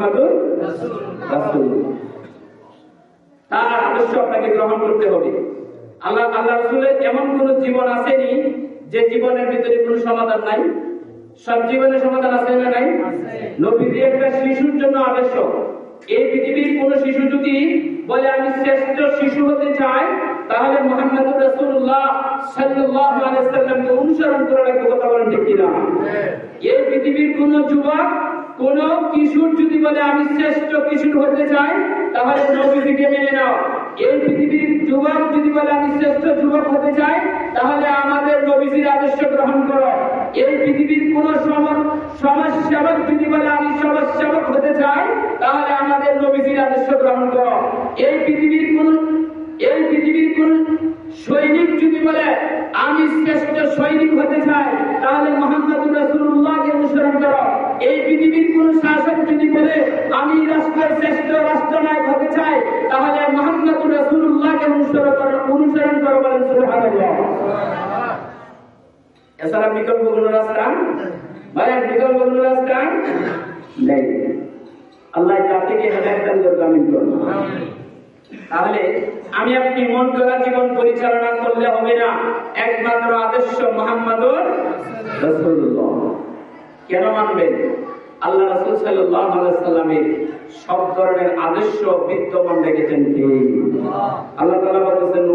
মোহাম্মদুর তার আদর্শ আপনাকে গ্রহণ করতে হবে। আল্লাহ আল্লাহ রসুলের এমন কোন জীবন আসেনি যে জীবনের ভিতরে কোনো সমাধান নাই? সব জীবনের সমাধান আছে না নাই? নবীজি একটা শিশুর জন্য আদর্শ। এই পৃথিবীর কোন শিশু যদি বলে আমি শ্রেষ্ঠ শিশু হতে চাই তাহলে মোহাম্মদুর রাসূলুল্লাহ সাল্লাল্লাহু আলাইহি সাল্লামকে অনুসরণ করার কথা বলেন ঠিক কিনা? এই পৃথিবীর কোন যুবক কোন কিশোর যদি বলে, আমি শ্রেষ্ঠ কিশোর হতে চাই, তাহলে নবীজিকে মেনে নাও। এই পৃথিবীর যুবক যদি বলে, আমি শ্রেষ্ঠ যুবক হতে চাই, তাহলে আমাদের নবীজির আদর্শ গ্রহণ করো। এই পৃথিবীর কোন সম- সমাজ সেবক যদি বলে, আমি সমাজ সেবক হতে চাই, তাহলে আমাদের নবীজির আদর্শ গ্রহণ করো। এই আমি রাষ্ট্রের শ্রেষ্ঠ রাষ্ট্রনায়ক হতে চাই, তাহলে মোহাম্মদ রাসূলুল্লাহকে অনুসরণ করো অনুসরণ করো বলেন এছাড়া বিকল্প কোন রাস্তা? ভাইয়ের বিকল্প কোন রাস্তা? নেই। আল্লাহ জাতিকে হেদায়ত দান করবে আমিন করুন। তাহলে আমি আপনি মন করা জীবন পরিচালনা করলে হবে না, একমাত্র আদর্শ মোহাম্মদুর রাসূলুল্লাহ। কেন মানবেন? আল্লাহ রাসূল সাল্লামের সব ধরনের আদর্শ বিদ্যমান রেখেছেন আল্লাহ তাআলা বলেছেন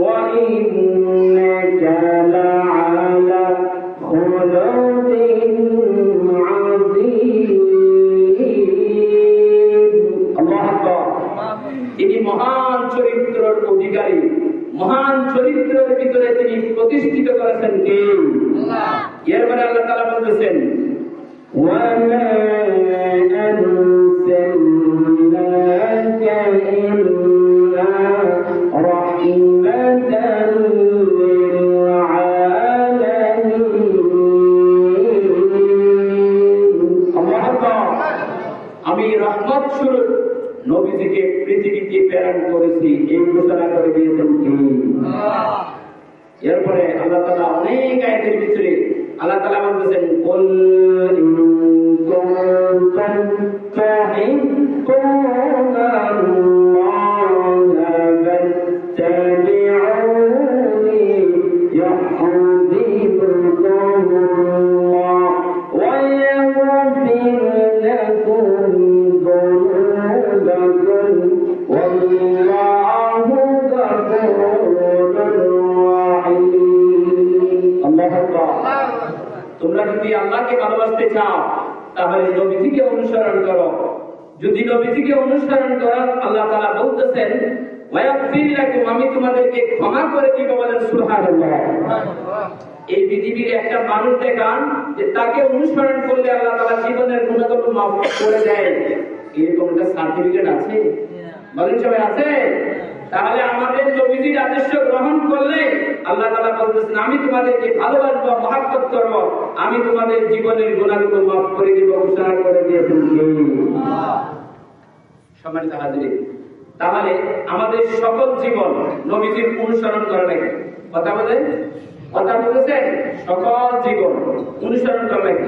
তিনি মহান চরিত্রের অধিকারী। মহান চরিত্রের ভিতরে তিনি প্রতিষ্ঠিত করেছেন কে? এরপরে আল্লাহ তাআলা বলতেছেন আমি রহমত স্বরূপ নবীজিকে পৃথিবীতে প্রেরণ করেছি এই ঘোষণা করে দিয়েছেন কি এরপরে আল্লাহ তালা অনেক আয়তের ভিতরে আল্লাহ তালা বলতেছেন তোমরা যদি আল্লাহকে ভালোবাসতে চাও, তাহলে নবীজিকে অনুসরণ করো। যদি নবীজিকে অনুসরণ করো, আল্লাহ তাআলা বলতেছেন আমি তোমাদেরকে ক্ষমা করে দিব বলেন এই পৃথিবীর একটা মানুষ দেখান যে তাকে অনুসরণ করলে আল্লাহ তাআলা জীবনের গুণাগুলো করে দেয়। এরকম একটা সার্টিফিকেট আছে? বলেন সবাই আছে? তাহলে আমাদের নবীজির আদর্শ গ্রহণ করলে আল্লাহ তাআলা বলতেছেন, আমি তোমাদেরকে ভালোবাসবো, মহাব্বত করব। আমি তোমাদের জীবনের গুণাগুলো মাফ করে দিব ঘোষণা করে দিয়েছেন? সম্মানিত হাজির তাহলে আমাদের সকল জীবন নবীজির অনুসরণ করা লাগে কথা বলে কথা বলেছেন? সকল জীবন অনুসরণ করা লাগে